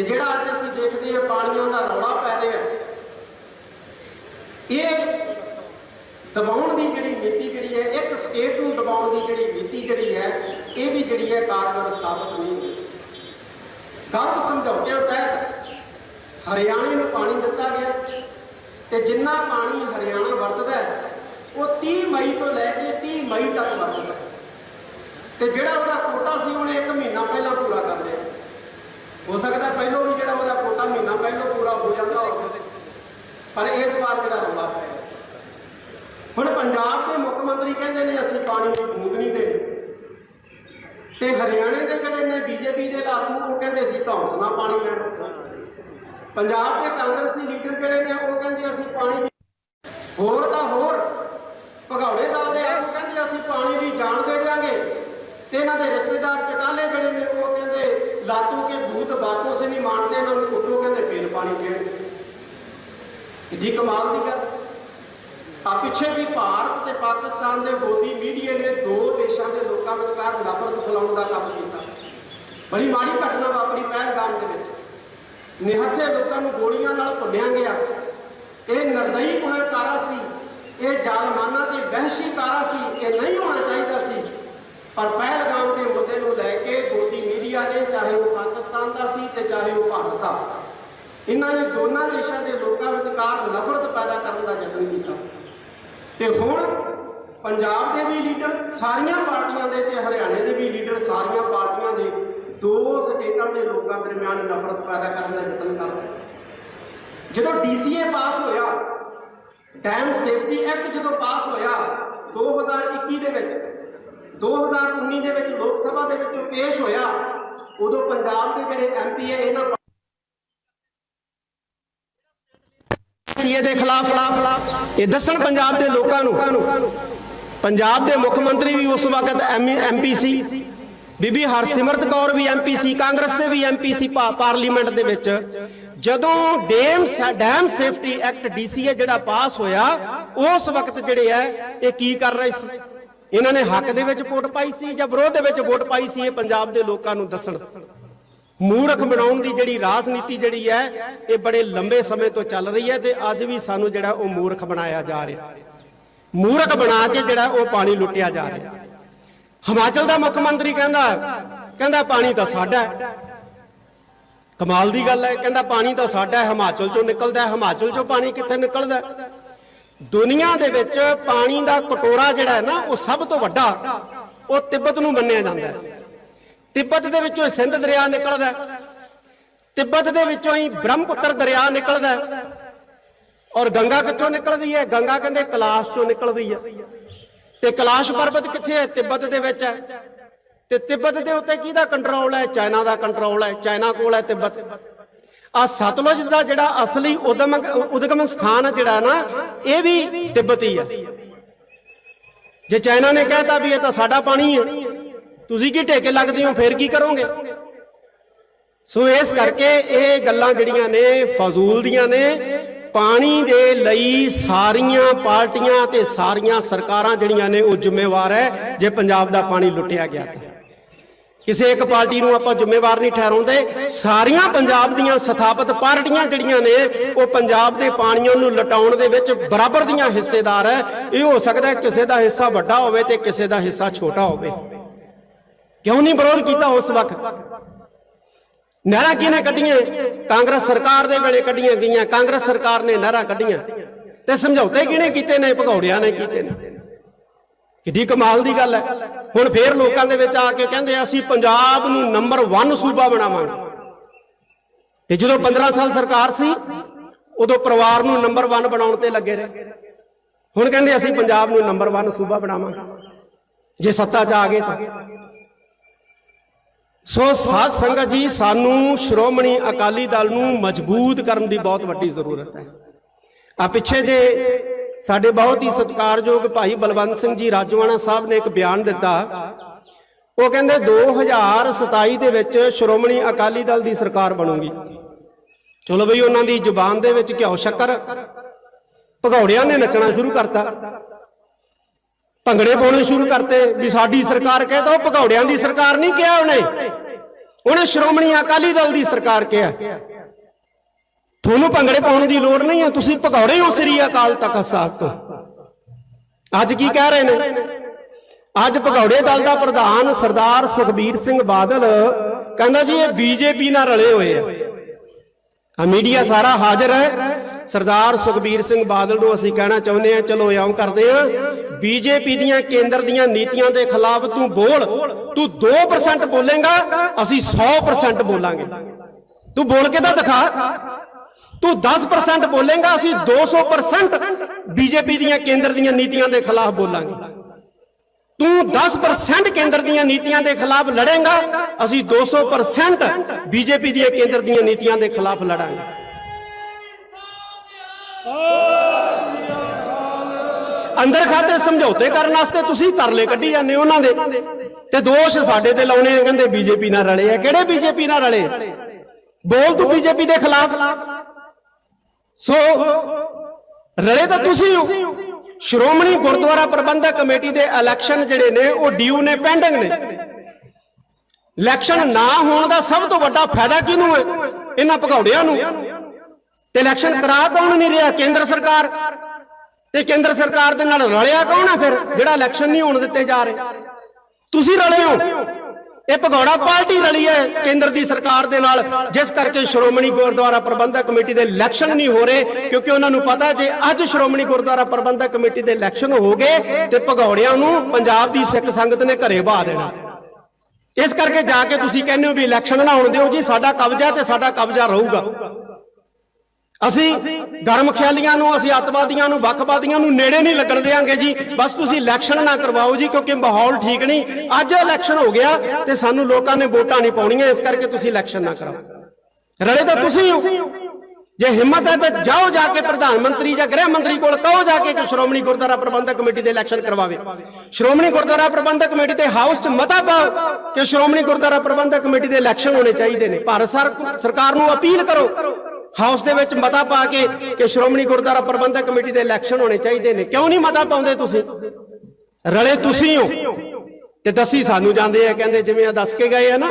ਤੇ ਜਿਹੜਾ ਅੱਜ ਅਸੀਂ ਦੇਖਦੇ ਹਾਂ ਪਾਣੀਆਂ ਦਾ ਰੌਲਾ ਪੈ ਰਿਹਾ ਇਹ ਦਬਾਉਣ ਦੀ ਜਿਹੜੀ ਨੀਤੀ ਜਿਹੜੀ ਹੈ, ਇੱਕ ਸਟੇਟ ਨੂੰ ਦਬਾਉਣ ਦੀ ਜਿਹੜੀ ਨੀਤੀ ਜਿਹੜੀ ਹੈ, ਇਹ ਵੀ ਜਿਹੜੀ ਹੈ ਕਾਰਗਰ ਸਾਬਤ ਨਹੀਂ ਹੋਈ। ਗਲਤ ਸਮਝੌਤਿਆਂ ਤਹਿਤ ਹਰਿਆਣੇ ਨੂੰ ਪਾਣੀ ਦਿੱਤਾ ਗਿਆ ਤੇ ਜਿੰਨਾ ਪਾਣੀ ਹਰਿਆਣਾ ਵਰਤਦਾ ਹੈ, ਉਹ 30 ਮਈ ਤੋਂ ਲੈ ਕੇ 30 ਮਈ ਤੱਕ ਵਰਤਦਾ ਹੈ। ਤੇ ਜਿਹੜਾ ਉਹਦਾ ਕੋਟਾ ਸੀ, ਉਹਨੇ ਇੱਕ ਮਹੀਨਾ ਪਹਿਲਾਂ ਪੂਰਾ ਕਰ ਲਿਆ। ਹੋ ਸਕਦਾ ਪਹਿਲੋਂ ਵੀ ਜਿਹੜਾ ਉਹਦਾ ਕੋਟਾ ਮਹੀਨਾ ਪਹਿਲੋਂ ਪੂਰਾ ਹੋ ਜਾਂਦਾ ਹੋਵੇ। ਪਰ ਇਸ ਵਾਰ ਜਿਹੜਾ ਰੌਲਾ ਪਿਆ। ਹੁਣ ਪੰਜਾਬ ਦੇ ਮੁੱਖ ਮੰਤਰੀ ਕਹਿੰਦੇ ਨੇ, ਅਸੀਂ ਪਾਣੀ ਦੀ ਬੂੰਦ ਨਹੀਂ ਦੇਣੀ। ਤੇ ਹਰਿਆਣੇ ਦੇ ਜਿਹੜੇ ਨੇ, ਬੀਜੇਪੀ ਦੇ ਲਾਗੂ ਉਹ ਕਹਿੰਦੇ ਸੀ ਧੌਂਸ ਨਾਲ ਪਾਣੀ ਲੈਣਾ। ਪੰਜਾਬ ਦੇ ਕਾਂਗਰਸੀ ਲੀਡਰ ਜਿਹੜੇ ਨੇ, ਉਹ ਕਹਿੰਦੇ ਅਸੀਂ ਪਾਣੀ ਦੀ ਹੋਰ ਤਾਂ ਹੋਰ। ਭਗੌੜੇ ਦਲ ਦੇ ਆਗੂ ਕਹਿੰਦੇ ਅਸੀਂ ਪਾਣੀ ਦੀ ਜਾਨ ਦੇ ਦਿਆਂਗੇ। ਤੇ ਇਹਨਾਂ ਦੇ ਰਿਸ਼ਤੇਦਾਰ ਚਟਾਲੇ ਜਿਹੜੇ ਨੇ, ਉਹ ਕਹਿੰਦੇ ਲਾਤੋਂ ਕੇ ਭੂਤ ਬਾਤੋਂ ਸੇ ਨਹੀਂ ਮਾਨਦੇ ਇਹਨਾਂ ਨੂੰ ਕੁੱਟੋ ਕਹਿੰਦੇ ਫੇਰ ਪਾਣੀ ਕਿੱਡੀ ਕਮਾਲ ਦੀ ਗੱਲ ਆ ਪਿੱਛੇ ਵੀ ਭਾਰਤ ਤੇ ਪਾਕਿਸਤਾਨ ਦੇ ਮੋਦੀ ਮੀਡੀਆ ਨੇ ਦੋ ਦੇਸ਼ਾਂ ਦੇ ਲੋਕਾਂ ਵਿਚਕਾਰ ਨਫ਼ਰਤ ਫੈਲਾਉਣ ਦਾ ਕੰਮ ਕੀਤਾ ਬੜੀ ਮਾੜੀ ਘਟਨਾ ਵਾਪਰੀ ਪਹਿਲਗਾਮ ਦੇ ਵਿੱਚ ਨਿਹੱਥੇ ਲੋਕਾਂ ਨੂੰ ਗੋਲੀਆਂ ਨਾਲ ਭੁੰਨਿਆ ਗਿਆ ਇਹ ਨਰਦਈ ਗੁਨਾਹਕਾਰਾ ਸੀ ਇਹ ਜ਼ਾਲਮਾਨਾ ਦੀ ਵਹਿਸ਼ੀ ਕਾਰਾ ਸੀ ਇਹ ਨਹੀਂ ਹੋਣਾ ਚਾਹੀਦਾ ਸੀ ਪਰ ਪਹਿਲਗਾਮ ਦੇ ਮੁੱਦੇ ਨੂੰ ਲੈ ਕੇ ਮੋਦੀ ਮੀਡੀਆ ਨੇ ਚਾਹੇ ਉਹ ਪਾਕਿਸਤਾਨ ਦਾ ਸੀ ਤੇ ਚਾਹੇ ਉਹ ਭਾਰਤ ਦਾ। ਇਹਨਾਂ ਨੇ ਦੋਨਾਂ ਦੇਸ਼ਾਂ ਦੇ ਲੋਕਾਂ ਵਿਚਕਾਰ ਨਫ਼ਰਤ ਪੈਦਾ ਕਰਨ ਦਾ ਯਤਨ ਕੀਤਾ। ਤੇ ਹੁਣ ਪੰਜਾਬ ਦੇ ਵੀ ਲੀਡਰ, ਸਾਰੀਆਂ ਪਾਰਟੀਆਂ ਦੇ ਤੇ ਹਰਿਆਣੇ ਦੇ ਵੀ ਲੀਡਰ, ਸਾਰੀਆਂ ਪਾਰਟੀਆਂ ਦੇ ਦੋ ਸਟੇਟਾਂ ਦੇ ਲੋਕਾਂ ਦਰਮਿਆਨ ਨਫ਼ਰਤ ਪੈਦਾ ਕਰਨ ਦਾ ਯਤਨ ਕਰ ਰਹੇ ਜਦੋਂ ਡੀਸੀਏ ਪਾਸ ਹੋਇਆ, ਡੈਮ ਸੇਫਟੀ ਐਕਟ ਜਦੋਂ ਪਾਸ ਹੋਇਆ 2021 ਦੇ ਵਿੱਚ 2019 ਦੇ ਵਿੱਚ ਲੋਕ ਸਭਾ ਦੇ ਵਿੱਚ ਪੇਸ਼ ਹੋਇਆ ਉਦੋਂ ਪੰਜਾਬ ਦੇ ਜਿਹੜੇ ਐਮਪੀ ਹੈ, ਇਹਨਾਂ ਸੀਏ ਦੇ ਖਿਲਾਫ। ਇਹ ਦੱਸਣ ਪੰਜਾਬ ਦੇ ਲੋਕਾਂ ਨੂੰ, ਪੰਜਾਬ ਦੇ ਮੁੱਖ ਮੰਤਰੀ ਵੀ ਉਸ ਵਕਤ ਐਮਪੀ ਸੀ, ਬੀਬੀ ਹਰਸਿਮਰਤ ਕੌਰ ਵੀ ਐਮਪੀ ਸੀ, ਕਾਂਗਰਸ ਦੇ ਵੀ ਐਮਪੀ ਸੀ ਪਾਰਲੀਮੈਂਟ ਦੇ ਵਿੱਚ। ਜਦੋਂ dam dam safety act DCA ਜਿਹੜਾ ਪਾਸ ਹੋਇਆ, ਉਸ ਵਕਤ ਜਿਹੜੇ ਹੈ, ਇਹ ਕੀ ਕਰ ਰਹੇ ਸੀ? ਇਹਨਾਂ ਨੇ ਹੱਕ ਦੇ ਵਿੱਚ ਵੋਟ ਪਾਈ ਸੀ ਜਾਂ ਵਿਰੋਧ ਦੇ ਵਿੱਚ ਵੋਟ ਪਾਈ ਸੀ ਇਹ ਪੰਜਾਬ ਦੇ ਲੋਕਾਂ ਨੂੰ ਦੱਸਣ। ਮੂਰਖ ਬਣਾਉਣ ਦੀ ਜਿਹੜੀ ਰਾਜਨੀਤੀ ਜਿਹੜੀ ਹੈ, ਇਹ ਬੜੇ ਲੰਬੇ ਸਮੇਂ ਤੋਂ ਚੱਲ ਰਹੀ ਹੈ ਤੇ ਅੱਜ ਵੀ ਸਾਨੂੰ ਜਿਹੜਾ ਉਹ ਮੂਰਖ ਬਣਾਇਆ ਜਾ ਰਿਹਾ। ਮੂਰਖ ਬਣਾ ਕੇ ਜਿਹੜਾ ਉਹ ਪਾਣੀ ਲੁੱਟਿਆ ਜਾ ਰਿਹਾ। ਹਿਮਾਚਲ ਦਾ ਮੁੱਖ ਮੰਤਰੀ ਕਹਿੰਦਾ ਕਹਿੰਦਾ ਪਾਣੀ ਤਾਂ ਸਾਡਾ ਕਮਾਲ ਦੀ ਗੱਲ ਹੈ, ਕਹਿੰਦਾ ਪਾਣੀ ਤਾਂ ਸਾਡਾ ਹਿਮਾਚਲ ਚੋਂ ਨਿਕਲਦਾ ਹਿਮਾਚਲ ਚੋਂ ਪਾਣੀ ਕਿੱਥੇ ਨਿਕਲਦਾ ਦੁਨੀਆ ਦੇ ਵਿੱਚ ਪਾਣੀ ਦਾ ਕਟੋਰਾ ਜਿਹੜਾ ਹੈ ਨਾ, ਉਹ ਸਭ ਤੋਂ ਵੱਡਾ, ਉਹ ਤਿੱਬਤ ਨੂੰ ਮੰਨਿਆ ਜਾਂਦਾ ਹੈ। ਤਿੱਬਤ ਦੇ ਵਿੱਚੋਂ ਹੀ ਸਿੰਧ ਦਰਿਆ ਨਿਕਲਦਾ ਤਿੱਬਤ ਦੇ ਵਿੱਚੋਂ ਹੀ ਬ੍ਰਹਮਪੁੱਤਰ ਦਰਿਆ ਨਿਕਲਦਾ ਔਰ ਗੰਗਾ ਕਿੱਥੋਂ ਨਿਕਲਦੀ ਹੈ? ਗੰਗਾ ਕਹਿੰਦੇ ਕਲਾਸ਼ ਚੋਂ ਨਿਕਲਦੀ ਹੈ। ਤੇ ਕਲਾਸ਼ ਪਰਬਤ ਕਿੱਥੇ ਹੈ? ਤਿੱਬਤ ਦੇ ਵਿੱਚ ਹੈ। ਤੇ ਤਿੱਬਤ ਦੇ ਉੱਤੇ ਕਿਹਦਾ ਕੰਟਰੋਲ ਹੈ? ਚਾਈਨਾ ਦਾ ਕੰਟਰੋਲ ਹੈ। ਚਾਈਨਾ ਕੋਲ ਹੈ ਤਿੱਬਤ। ਆ ਸਤਲੁਜ ਦਾ ਜਿਹੜਾ ਅਸਲੀ ਉਦਮ ਉਦਗਮ ਸਥਾਨ ਹੈ ਜਿਹੜਾ ਨਾ, ਇਹ ਵੀ ਤਿੱਬਤੀ ਹੈ ਜੇ ਚਾਈਨਾ ਨੇ ਕਹਿਤਾ ਵੀ ਇਹ ਤਾਂ ਸਾਡਾ ਪਾਣੀ ਹੈ ਤੁਸੀਂ ਕੀ ਢੇਕੇ ਲੱਗਦੇ ਹੋ, ਫੇਰ ਕੀ ਕਰੋਗੇ? ਸੋ ਇਸ ਕਰਕੇ ਇਹ ਗੱਲਾਂ ਜਿਹੜੀਆਂ ਨੇ, ਫਜ਼ੂਲ ਦੀਆਂ ਨੇ, ਪਾਣੀ ਦੇ ਲਈ ਸਾਰੀਆਂ ਪਾਰਟੀਆਂ ਤੇ ਸਾਰੀਆਂ ਸਰਕਾਰਾਂ ਜਿਹੜੀਆਂ ਨੇ, ਉਹ ਜ਼ਿੰਮੇਵਾਰ ਹੈ, ਜੇ ਪੰਜਾਬ ਦਾ ਪਾਣੀ ਲੁੱਟਿਆ ਗਿਆ ਤਾਂ। ਕਿਸੇ ਇੱਕ ਪਾਰਟੀ ਨੂੰ ਆਪਾਂ ਜ਼ਿੰਮੇਵਾਰ ਨਹੀਂ ਠਹਿਰਾਉਂਦੇ। ਸਾਰੀਆਂ ਪੰਜਾਬ ਦੀਆਂ ਸਥਾਪਿਤ ਪਾਰਟੀਆਂ ਜਿਹੜੀਆਂ ਨੇ, ਉਹ ਪੰਜਾਬ ਦੇ ਪਾਣੀਆਂ ਨੂੰ ਲਟਾਉਣ ਦੇ ਵਿੱਚ ਬਰਾਬਰ ਦੀਆਂ ਹਿੱਸੇਦਾਰ ਹੈ। ਇਹ ਹੋ ਸਕਦਾ ਕਿਸੇ ਦਾ ਹਿੱਸਾ ਵੱਡਾ ਹੋਵੇ ਤੇ ਕਿਸੇ ਦਾ ਹਿੱਸਾ ਛੋਟਾ ਹੋਵੇ। ਕਿਉਂ ਨਹੀਂ ਵਿਰੋਧ ਕੀਤਾ ਉਸ ਵਕਤ? ਨਹਿਰਾਂ ਕਿਹਨੇ ਕੱਢੀਆਂ? ਕਾਂਗਰਸ ਸਰਕਾਰ ਦੇ ਵੇਲੇ ਕੱਢੀਆਂ ਗਈਆਂ, ਕਾਂਗਰਸ ਸਰਕਾਰ ਨੇ ਨਹਿਰਾਂ ਕੱਢੀਆਂ। ਤੇ ਸਮਝੌਤੇ ਕਿਹਨੇ ਕੀਤੇ ਨੇ? ਭਗੌੜਿਆਂ ਨੇ ਕੀਤੇ ਨੇ। ਕਿੱਡੀ ਕਮਾਲ ਦੀ ਗੱਲ ਹੈ। ਹੁਣ ਫੇਰ ਲੋਕਾਂ ਦੇ ਵਿੱਚ ਆ ਕੇ ਕਹਿੰਦੇ ਅਸੀਂ ਪੰਜਾਬ ਨੂੰ ਨੰਬਰ 1 ਸੂਬਾ ਬਣਾਵਾਂਗੇ। ਤੇ ਜਦੋਂ 15 ਸਾਲ ਸਰਕਾਰ ਸੀ, ਉਦੋਂ ਪਰਿਵਾਰ ਨੂੰ ਨੰਬਰ 1 ਬਣਾਉਣ ਤੇ ਲੱਗੇ ਰਹੇ। ਹੁਣ ਕਹਿੰਦੇ ਅਸੀਂ ਪੰਜਾਬ ਨੂੰ ਨੰਬਰ 1 ਸੂਬਾ ਬਣਾਵਾਂਗੇ। ਜੇ ਸੱਤਾ 'ਚ ਆ ਗਏ ਤਾਂ। ਸੋ ਸਾਧ ਸੰਗਤ ਜੀ, ਸਾਨੂੰ ਸ਼੍ਰੋਮਣੀ ਅਕਾਲੀ ਦਲ ਨੂੰ ਮਜ਼ਬੂਤ ਕਰਨ ਦੀ ਬਹੁਤ ਵੱਡੀ ਜ਼ਰੂਰਤ ਹੈ। ਆ ਪਿੱਛੇ ਜੇ ਸਾਡੇ ਬਹੁਤ ਹੀ ਸਤਿਕਾਰਯੋਗ ਭਾਈ ਬਲਵੰਤ ਸਿੰਘ ਜੀ ਰਾਜਵਾਨਾ ਸਾਹਿਬ ਨੇ ਇੱਕ ਬਿਆਨ ਦਿੱਤਾ। ਉਹ ਕਹਿੰਦੇ 2027 ਦੇ ਵਿੱਚ ਸ਼੍ਰੋਮਣੀ ਅਕਾਲੀ ਦਲ ਦੀ ਸਰਕਾਰ ਬਣੂਗੀ। ਚਲੋ ਬਈ, ਉਹਨਾਂ ਦੀ ਜ਼ੁਬਾਨ ਦੇ ਵਿੱਚ ਘਿਓ ਸ਼ੱਕਰ। ਭਗੌੜਿਆਂ ਨੇ ਨੱਚਣਾ ਸ਼ੁਰੂ ਕਰਤਾ। ਭੰਗੜੇ ਪਾਉਣੇ ਸ਼ੁਰੂ ਕਰਤੇ ਵੀ ਸਾਡੀ ਸਰਕਾਰ ਕਹੇ ਤਾਂ ਉਹ ਭਗੌੜਿਆਂ ਦੀ ਸਰਕਾਰ ਨਹੀਂ ਕਿਹਾ ਉਹਨੇ। ਉਹਨੇ ਸ਼੍ਰੋਮਣੀ ਅਕਾਲੀ ਦਲ ਦੀ ਸਰਕਾਰ ਕਿਹਾ। ਤੁਹਾਨੂੰ ਭੰਗੜੇ ਪਾਉਣ ਦੀ ਲੋੜ ਨਹੀਂ ਹੈ ਤੁਸੀਂ ਭਗੌੜੇ ਹੋ ਸ੍ਰੀ ਅਕਾਲ ਤਖਤ ਸਾਹਿਬ ਤੋਂ। ਅੱਜ ਕੀ ਕਹਿ ਰਹੇ ਨੇ? ਅੱਜ ਭਗੌੜੇ ਦਲ ਦਾ ਪ੍ਰਧਾਨ ਸਰਦਾਰ ਸੁਖਬੀਰ ਸਿੰਘ ਬਾਦਲ ਕਹਿੰਦਾ ਜੀ, ਇਹ ਬੀਜੇਪੀ ਨਾਲ ਰਲੇ ਹੋਏ ਆ। ਆ ਮੀਡੀਆ ਸਾਰਾ ਹਾਜ਼ਰ ਹੈ। ਸਰਦਾਰ ਸੁਖਬੀਰ ਸਿੰਘ ਬਾਦਲ ਨੂੰ ਅਸੀਂ ਕਹਿਣਾ ਚਾਹੁੰਦੇ ਆ ਚਲੋ ਇਉਂ ਕਰਦੇ ਆ ਬੀਜੇਪੀ ਦੀਆਂ ਕੇਂਦਰ ਦੀਆਂ ਨੀਤੀਆਂ ਦੇ ਖਿਲਾਫ ਤੂੰ ਬੋਲ, ਤੂੰ 2% ਬੋਲੇਗਾ, ਅਸੀਂ 100% ਬੋਲਾਂਗੇ। ਤੂੰ ਬੋਲ ਕੇ ਤਾਂ ਦਿਖਾ। ਤੂੰ 10% ਬੋਲੇਗਾ, ਅਸੀਂ 200% ਬੀਜੇਪੀ ਦੀਆਂ ਕੇਂਦਰ ਦੀਆਂ ਨੀਤੀਆਂ ਦੇ ਖਿਲਾਫ ਬੋਲਾਂਗੇ। ਤੂੰ 10% ਕੇਂਦਰ ਦੀਆਂ ਨੀਤੀਆਂ ਦੇ ਖਿਲਾਫ ਲੜੇਗਾ, ਅਸੀਂ 200% ਬੀਜੇਪੀ ਦੀਆਂ ਕੇਂਦਰ ਦੀਆਂ ਨੀਤੀਆਂ ਦੇ ਖਿਲਾਫ ਲੜਾਂਗੇ। ਅੰਦਰ ਖਾਤੇ ਸਮਝੌਤੇ ਕਰਨ ਵਾਸਤੇ ਤੁਸੀਂ ਤਰਲੇ ਕੱਢੀ ਜਾਂਦੇ ਹੋ ਉਹਨਾਂ ਦੇ। ਤੇ ਦੋਸ਼ ਸਾਡੇ ਤੇ ਲਾਉਣੇ ਆ, ਕਹਿੰਦੇ ਬੀਜੇਪੀ ਨਾਲ ਰਲੇ ਆ। ਕਿਹੜੇ ਬੀਜੇਪੀ ਨਾਲ ਰਲੇ? ਬੋਲ ਤੂੰ ਬੀਜੇਪੀ ਦੇ ਖਿਲਾਫ। ਸੋ ਰਲੇ ਤਾਂ ਤੁਸੀਂ ਹੋ। ਸ਼੍ਰੋਮਣੀ ਗੁਰਦੁਆਰਾ ਪ੍ਰਬੰਧਕ ਕਮੇਟੀ ਦੇ ਇਲੈਕਸ਼ਨ ਜਿਹੜੇ ਨੇ, ਉਹ ਡਿਊ ਨੇ ਪੈਂਡਿੰਗ ਨੇ। ਇਲੈਕਸ਼ਨ ਨਾ ਹੋਣ ਦਾ ਸਭ ਤੋਂ ਵੱਡਾ ਫਾਇਦਾ ਕਿਹਨੂੰ ਹੈ? ਇਹਨਾਂ ਭਗੌੜਿਆਂ ਨੂੰ। ਤੇ ਇਲੈਕਸ਼ਨ ਕਰਾ ਕੌਣ ਨਹੀਂ ਰਿਹਾ? ਕੇਂਦਰ ਸਰਕਾਰ। ਤੇ ਕੇਂਦਰ ਸਰਕਾਰ ਦੇ ਨਾਲ ਰਲਿਆ ਕੌਣ ਹੈ ਫਿਰ, ਜਿਹੜਾ ਇਲੈਕਸ਼ਨ ਨਹੀਂ ਹੋਣ ਦਿੱਤੇ ਜਾ ਰਹੇ? ਤੁਸੀਂ ਰਲੇ ਹੋ। ਇਹ ਭਗੌੜਾ ਪਾਰਟੀ ਰਲੀ ਹੈ ਕੇਂਦਰ ਦੀ ਸਰਕਾਰ ਦੇ ਨਾਲ। ਜਿਸ ਕਰਕੇ ਸ਼੍ਰੋਮਣੀ ਗੁਰਦੁਆਰਾ ਪ੍ਰਬੰਧਕ ਕਮੇਟੀ ਦੇ ਇਲੈਕਸ਼ਨ ਨਹੀਂ ਹੋ ਰਹੇ, ਕਿਉਂਕਿ ਉਹਨਾਂ ਨੂੰ ਪਤਾ ਜੇ ਅੱਜ ਸ਼੍ਰੋਮਣੀ ਗੁਰਦੁਆਰਾ ਪ੍ਰਬੰਧਕ ਕਮੇਟੀ ਦੇ ਇਲੈਕਸ਼ਨ ਹੋ ਗਏ, ਤੇ ਭਗੌੜਿਆਂ ਨੂੰ ਪੰਜਾਬ ਦੀ ਸਿੱਖ ਸੰਗਤ ਨੇ ਘਰੇ ਬਹਾ ਦੇਣਾ। ਇਸ ਕਰਕੇ ਜਾ ਕੇ ਤੁਸੀਂ ਕਹਿੰਦੇ ਹੋ ਵੀ ਇਲੈਕਸ਼ਨ ਨਾ ਹੋਣ ਦਿਓ ਜੀ, ਸਾਡਾ ਕਬਜ਼ਾ ਤੇ ਸਾਡਾ ਕਬਜ਼ਾ ਰਹੂਗਾ। ਅਸੀਂ ਗਰਮ ਖਿਆਲੀਆਂ ਨੂੰ, ਅਸੀਂ ਅੱਤਵਾਦੀਆਂ ਨੂੰ, ਵੱਖਵਾਦੀਆਂ ਨੂੰ ਨੇੜੇ ਨਹੀਂ ਲੱਗਣ ਦੇਾਂਗੇ ਜੀ। ਬਸ ਤੁਸੀਂ ਇਲੈਕਸ਼ਨ ਨਾ ਕਰਵਾਓ ਜੀ, ਕਿਉਂਕਿ ਮਾਹੌਲ ਠੀਕ ਨਹੀਂ। ਅੱਜ ਇਲੈਕਸ਼ਨ ਹੋ ਗਿਆ ਤੇ ਸਾਨੂੰ ਲੋਕਾਂ ਨੇ ਵੋਟਾਂ ਨਹੀਂ ਪਾਉਣੀਆਂ, ਇਸ ਕਰਕੇ ਤੁਸੀਂ ਇਲੈਕਸ਼ਨ ਨਾ ਕਰਾਓ। ਰਲੇ ਤਾਂ ਤੁਸੀਂ ਹੋ। ਜੇ ਹਿੰਮਤ ਹੈ ਤਾਂ ਜਾਓ ਜਾ ਕੇ ਪ੍ਰਧਾਨ ਮੰਤਰੀ ਜਾਂ ਗ੍ਰਹਿ ਮੰਤਰੀ ਕੋਲ ਕਹੋ ਜਾ ਕੇ ਕਿ ਸ਼੍ਰੋਮਣੀ ਗੁਰਦੁਆਰਾ ਪ੍ਰਬੰਧਕ ਕਮੇਟੀ ਦੇ ਇਲੈਕਸ਼ਨ ਕਰਵਾਵੇ। ਸ਼੍ਰੋਮਣੀ ਗੁਰਦੁਆਰਾ ਪ੍ਰਬੰਧਕ ਕਮੇਟੀ ਤੇ ਹਾਊਸ 'ਚ ਮਤਾ ਪਾਓ ਕਿ ਸ਼੍ਰੋਮਣੀ ਗੁਰਦੁਆਰਾ ਪ੍ਰਬੰਧਕ ਕਮੇਟੀ ਦੇ ਇਲੈਕਸ਼ਨ ਹੋਣੇ ਚਾਹੀਦੇ ਨੇ। ਭਾਰਤ ਸਰਕਾਰ ਨੂੰ ਅਪੀਲ ਕਰੋ। ਹਾਊਸ ਦੇ ਵਿੱਚ ਮਤਾ ਪਾ ਕੇ ਕਿ ਸ਼੍ਰੋਮਣੀ ਗੁਰਦੁਆਰਾ ਪ੍ਰਬੰਧਕ ਕਮੇਟੀ ਦੇ ਇਲੈਕਸ਼ਨ ਹੋਣੇ ਚਾਹੀਦੇ ਨੇ। ਕਿਉਂ ਨਹੀਂ ਮਤਾ ਪਾਉਂਦੇ ਤੁਸੀਂ? ਰਲੇ ਤੁਸੀਂ ਹੋ। ਤੇ ਦੱਸੀ ਸਾਨੂੰ ਜਾਂਦੇ ਆ, ਕਹਿੰਦੇ ਜਿਵੇਂ ਆ ਦੱਸ ਕੇ ਗਏ ਆ ਨਾ।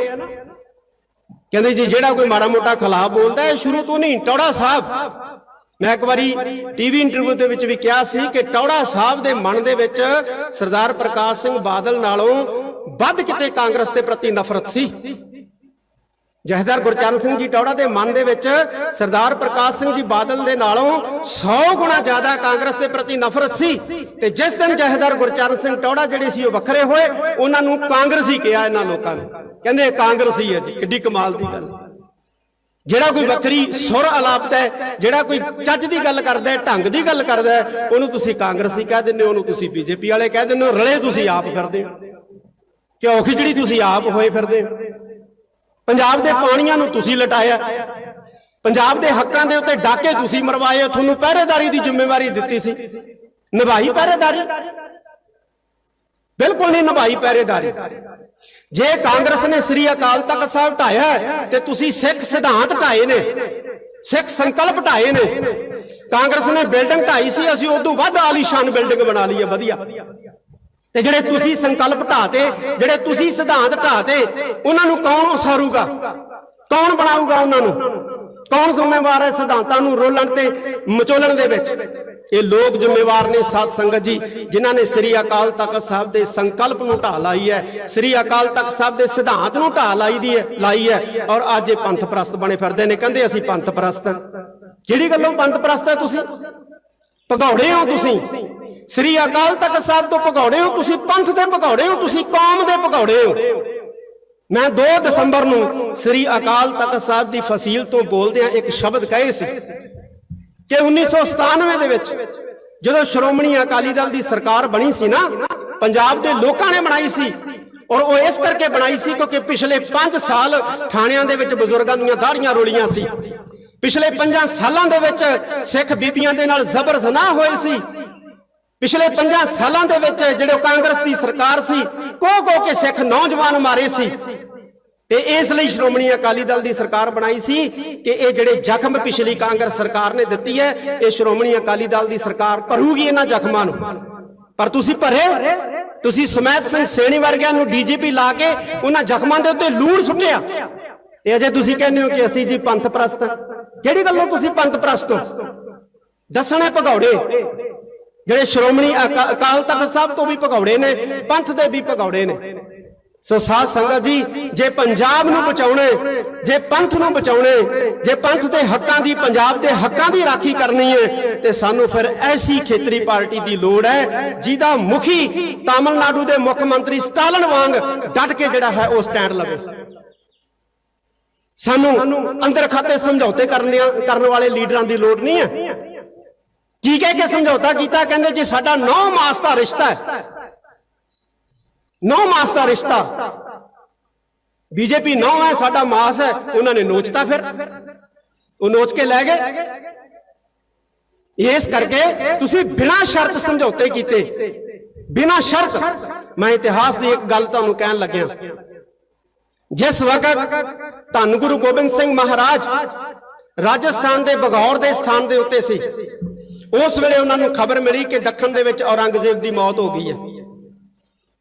ਕਹਿੰਦੇ ਜੀ, ਜਿਹੜਾ ਕੋਈ ਮਾੜਾ ਮੋਟਾ ਖਿਲਾਫ ਬੋਲਦਾ ਹੈ, ਸ਼ੁਰੂ ਤੋਂ ਨਹੀਂ, ਟੌੜਾ ਸਾਹਿਬ। ਮੈਂ ਇੱਕ ਵਾਰੀ ਟੀਵੀ ਇੰਟਰਵਿਊ ਦੇ ਵਿੱਚ ਵੀ ਕਿਹਾ ਸੀ ਕਿ ਟੌੜਾ ਸਾਹਿਬ ਦੇ ਮਨ ਦੇ ਵਿੱਚ ਸਰਦਾਰ ਪ੍ਰਕਾਸ਼ ਸਿੰਘ ਬਾਦਲ ਨਾਲੋਂ ਵੱਧ ਕਿਤੇ ਕਾਂਗਰਸ ਦੇ ਪ੍ਰਤੀ ਨਫ਼ਰਤ ਸੀ। ਜਹਦਾਰ ਗੁਰਚਰਨ ਸਿੰਘ ਜੀ ਟੌੜਾ ਦੇ ਮਨ ਦੇ ਵਿੱਚ ਸਰਦਾਰ ਪ੍ਰਕਾਸ਼ ਸਿੰਘ ਜੀ ਬਾਦਲ ਦੇ ਨਾਲੋਂ 100 ਗੁਣਾ ਜ਼ਿਆਦਾ ਕਾਂਗਰਸ ਦੇ ਪ੍ਰਤੀ ਨਫ਼ਰਤ ਸੀ ਤੇ ਜਿਸ ਦਿਨ ਜਹਦਾਰ ਗੁਰਚਰਨ ਸਿੰਘ ਟੌੜਾ ਜਿਹੜੇ ਸੀ ਉਹ ਵੱਖਰੇ ਹੋਏ, ਉਹਨਾਂ ਨੂੰ ਕਾਂਗਰਸੀ ਕਿਹਾ ਇਹਨਾਂ ਲੋਕਾਂ ਨੇ। ਕਹਿੰਦੇ ਕਾਂਗਰਸੀ ਹੈ ਜੀ, ਕਿੱਡੀ ਕਮਾਲ ਦੀ ਗੱਲ। ਜਿਹੜਾ ਕੋਈ ਵੱਖਰੀ ਸੁਰ ਅਲਾਪਦਾ ਹੈ, ਜਿਹੜਾ ਕੋਈ ਚੱਜ ਦੀ ਗੱਲ ਕਰਦਾ ਹੈ, ਢੰਗ ਦੀ ਗੱਲ ਕਰਦਾ ਹੈ, ਉਹਨੂੰ ਤੁਸੀਂ ਕਾਂਗਰਸੀ ਕਹਿ ਦਿੰਦੇ ਹੋ, ਉਹਨੂੰ ਤੁਸੀਂ ਬੀਜੇਪੀ ਵਾਲੇ ਕਹਿ ਦਿੰਦੇ ਹੋ, ਰਲੇ ਤੁਸੀਂ ਆਪ ਫਿਰਦੇ ਹੋ। ਕਿਉਂ? ਖਿਚੜੀ ਤੁਸੀਂ ਆਪ ਹੋਏ ਫਿਰਦੇ ਹੋ। ਪੰਜਾਬ ਦੇ ਪਾਣੀਆਂ ਨੂੰ ਤੁਸੀਂ ਲਟਾਇਆ। ਪੰਜਾਬ ਦੇ ਹੱਕਾਂ ਦੇ ਉੱਤੇ ਡਾਕੇ ਤੁਸੀਂ ਮਰਵਾਏ, ਤੁਹਾਨੂੰ ਪਹਿਰੇਦਾਰੀ ਦੀ ਜ਼ਿੰਮੇਵਾਰੀ ਦਿੱਤੀ ਸੀ। ਨਿਭਾਈ ਪਹਿਰੇਦਾਰੀ? ਬਿਲਕੁਲ ਨਹੀਂ ਨਿਭਾਈ ਪਹਿਰੇਦਾਰੀ। ਜੇ ਕਾਂਗਰਸ ਨੇ ਸ੍ਰੀ ਅਕਾਲ ਤਖਤ ਸਾਹਿਬ ਢਾਇਆ ਤੇ ਤੁਸੀਂ ਸਿੱਖ ਸਿਧਾਂਤ ਢਾਏ ਨੇ, ਸਿੱਖ ਸੰਕਲਪ ਢਾਏ ਨੇ। ਕਾਂਗਰਸ ਨੇ ਬਿਲਡਿੰਗ ਢਾਈ ਸੀ, ਅਸੀਂ ਉਦੋਂ ਵੱਧ ਆਲੀਸ਼ਾਨ ਬਿਲਡਿੰਗ ਬਣਾ ਲਈ ਹੈ, ਵਧੀਆ। ਤੇ ਜਿਹੜੇ ਤੁਸੀਂ ਸੰਕਲਪ ਢਾਤੇ, ਜਿਹੜੇ ਤੁਸੀਂ ਸਿਧਾਂਤ ਢਾਤੇ, ਉਹਨਾਂ ਨੂੰ ਕੌਣ ਉਸਾਰੂਗਾ? ਕੌਣ ਬਣਾਊਗਾ ਉਹਨਾਂ ਨੂੰ? ਕੌਣ ਜ਼ਿੰਮੇਵਾਰ ਹੈ ਸਿਧਾਂਤਾਂ ਨੂੰ ਰੋਲਣ ਤੇ ਮਚੋਲਣ ਦੇ ਵਿੱਚ? ਇਹ ਲੋਕ ਜ਼ਿੰਮੇਵਾਰ ਨੇ ਸਾਧ ਸੰਗਤ ਜੀ, ਜਿਨ੍ਹਾਂ ਨੇ ਸ੍ਰੀ ਅਕਾਲ ਤਖਤ ਸਾਹਿਬ ਦੇ ਸੰਕਲਪ ਨੂੰ ਢਾਹ ਲਾਈ ਹੈ। ਸ੍ਰੀ ਅਕਾਲ ਤਖਤ ਸਾਹਿਬ ਦੇ ਸਿਧਾਂਤ ਨੂੰ ਢਾਹ ਲਾਈ ਦੀ ਹੈ, ਲਾਈ ਹੈ। ਔਰ ਅੱਜ ਇਹ ਪੰਥ ਪ੍ਰਸਤ ਬਣੇ ਫਿਰਦੇ ਨੇ, ਕਹਿੰਦੇ ਅਸੀਂ ਪੰਥ ਪ੍ਰਸਤ ਹਾਂ। ਕਿਹੜੀ ਗੱਲੋਂ ਪੰਥ ਪ੍ਰਸਤ ਹੈ ਤੁਸੀਂ? ਭਗੌੜੇ ਹੋ ਤੁਸੀਂ। ਸ੍ਰੀ ਅਕਾਲ ਤਖਤ ਸਾਹਿਬ ਤੋਂ ਭਗੌੜੇ ਹੋ, ਤੁਸੀਂ ਪੰਥ ਦੇ ਭਗੌੜੇ ਹੋ, ਤੁਸੀਂ ਕੌਮ ਦੇ ਭਗੌੜੇ ਹੋ। ਮੈਂ 2 ਦਸੰਬਰ ਨੂੰ ਸ੍ਰੀ ਅਕਾਲ ਤਖਤ ਸਾਹਿਬ ਦੀ ਫਸੀਲ ਤੋਂ ਬੋਲਦਿਆਂ ਇੱਕ ਸ਼ਬਦ ਕਹੇ ਸੀ ਕਿ 1997 ਦੇ ਵਿੱਚ ਜਦੋਂ ਸ਼੍ਰੋਮਣੀ ਅਕਾਲੀ ਦਲ ਦੀ ਸਰਕਾਰ ਬਣੀ ਸੀ ਨਾ, ਪੰਜਾਬ ਦੇ ਲੋਕਾਂ ਨੇ ਬਣਾਈ ਸੀ ਔਰ ਉਹ ਇਸ ਕਰਕੇ ਬਣਾਈ ਸੀ ਕਿਉਂਕਿ ਪਿਛਲੇ 5 ਸਾਲ ਥਾਣਿਆਂ ਦੇ ਵਿੱਚ ਬਜ਼ੁਰਗਾਂ ਦੀਆਂ ਦਾੜੀਆਂ ਰੋਲੀਆਂ ਸੀ। ਪਿਛਲੇ 5 ਸਾਲਾਂ ਦੇ ਵਿੱਚ ਸਿੱਖ ਬੀਬੀਆਂ ਦੇ ਨਾਲ ਜ਼ਬਰ ਜ਼ਨਾਹ ਹੋਏ ਸੀ। ਪਿਛਲੇ 5 ਸਾਲਾਂ ਦੇ ਵਿੱਚ ਜਿਹੜੇ ਕਾਂਗਰਸ ਦੀ ਸਰਕਾਰ ਸੀ, ਕੋ ਕੋ ਕੇ ਸਿੱਖ ਨੌਜਵਾਨ ਮਾਰੇ ਸੀ। ਤੇ ਇਸ ਲਈ ਸ਼੍ਰੋਮਣੀ ਅਕਾਲੀ ਦਲ ਦੀ ਸਰਕਾਰ ਬਣਾਈ ਸੀ ਕਿ ਇਹ ਜਿਹੜੇ ਜ਼ਖਮ ਪਿਛਲੀ ਕਾਂਗਰਸ ਸਰਕਾਰ ਨੇ ਦਿੱਤੀ ਹੈ, ਇਹ ਸ਼੍ਰੋਮਣੀ ਅਕਾਲੀ ਦਲ ਦੀ ਸਰਕਾਰ ਭਰੂਗੀ ਇਹਨਾਂ ਜ਼ਖਮਾਂ ਨੂੰ। ਪਰ ਤੁਸੀਂ ਭਰੇ? ਤੁਸੀਂ ਸਮੈਤ ਸਿੰਘ ਸੇਣੀ ਵਰਗਿਆਂ ਨੂੰ ਡੀਜੀਪੀ ਲਾ ਕੇ ਉਹਨਾਂ ਜ਼ਖਮਾਂ ਦੇ ਉੱਤੇ ਲੂਣ ਸੁੱਟਿਆ। ਇਹ ਅਜੇ ਤੁਸੀਂ ਕਹਿੰਦੇ ਹੋ ਕਿ ਅਸੀਂ ਜੀ ਪੰਥ ਪ੍ਰਸਤ ਕਿਹੜੀ ਗੱਲੋਂ ਤੁਸੀਂ ਪੰਥ ਪ੍ਰਸਤ ਹੋ? ਦੱਸਣੇ ਭਗੌੜੇ। ਜਿਹੜੇ ਸ਼੍ਰੋਮਣੀ ਅਕਾ- ਅਕਾਲ ਤਖਤ ਸਾਹਿਬ ਤੋਂ ਵੀ ਭਗੌੜੇ ਨੇ, ਪੰਥ ਦੇ ਵੀ ਭਗੌੜੇ ਨੇ। ਸੋ ਸਾਧ ਸੰਗਤ ਜੀ, ਜੇ ਪੰਜਾਬ ਨੂੰ ਬਚਾਉਣਾ, ਜੇ ਪੰਥ ਨੂੰ ਬਚਾਉਣਾ, ਜੇ ਪੰਥ ਦੇ ਹੱਕਾਂ ਦੀ, ਪੰਜਾਬ ਦੇ ਹੱਕਾਂ ਦੀ ਰਾਖੀ ਕਰਨੀ ਹੈ ਤੇ ਸਾਨੂੰ ਫਿਰ ਐਸੀ ਖੇਤਰੀ ਪਾਰਟੀ ਦੀ ਲੋੜ ਹੈ, ਜਿਹਦਾ ਮੁਖੀ ਤਾਮਿਲਨਾਡੂ ਦੇ ਮੁੱਖ ਮੰਤਰੀ ਸਟਾਲਨ ਵਾਂਗ ਡਟ ਕੇ ਜਿਹੜਾ ਹੈ ਉਹ ਸਟੈਂਡ ਲਵੇ। ਸਾਨੂੰ ਅੰਦਰ ਖਾਤੇ ਸਮਝੌਤੇ ਕਰਨੇ ਕਰਨ ਵਾਲੇ ਲੀਡਰਾਂ ਦੀ ਲੋੜ ਨਹੀਂ ਹੈ। ਕੀ ਕਹਿ ਕੇ ਸਮਝੌਤਾ ਕੀਤਾ? ਕਹਿੰਦੇ ਜੀ ਸਾਡਾ ਨੌ ਮਾਸ ਦਾ ਰਿਸ਼ਤਾ ਹੈ। ਨੌ ਮਾਸ ਦਾ ਰਿਸ਼ਤਾ। ਬੀਜੇਪੀ ਨੌ ਹੈ, ਸਾਡਾ ਮਾਸ ਹੈ। ਉਹਨਾਂ ਨੇ ਨੋਚਤਾ ਫਿਰ। ਉਹ ਨੋਚ ਕੇ ਲੈ ਗਏ। ਇਸ ਕਰਕੇ ਤੁਸੀਂ ਬਿਨਾਂ ਸ਼ਰਤ ਸਮਝੌਤੇ ਕੀਤੇ। ਬਿਨਾਂ ਸ਼ਰਤ। ਮੈਂ ਇਤਿਹਾਸ ਦੀ ਇੱਕ ਗੱਲ ਤੁਹਾਨੂੰ ਕਹਿਣ ਲੱਗਿਆ। ਜਿਸ ਵਕਤ ਧੰਨ ਗੁਰੂ ਗੋਬਿੰਦ ਸਿੰਘ ਮਹਾਰਾਜ ਰਾਜਸਥਾਨ ਦੇ ਬਗੌਰ ਦੇ ਸਥਾਨ ਦੇ ਉੱਤੇ ਸੀ ਉਸ ਵੇਲੇ ਉਹਨਾਂ ਨੂੰ ਖਬਰ ਮਿਲੀ ਕਿ ਦੱਖਣ ਦੇ ਵਿੱਚ ਔਰੰਗਜ਼ੇਬ ਦੀ ਮੌਤ ਹੋ ਗਈ ਹੈ।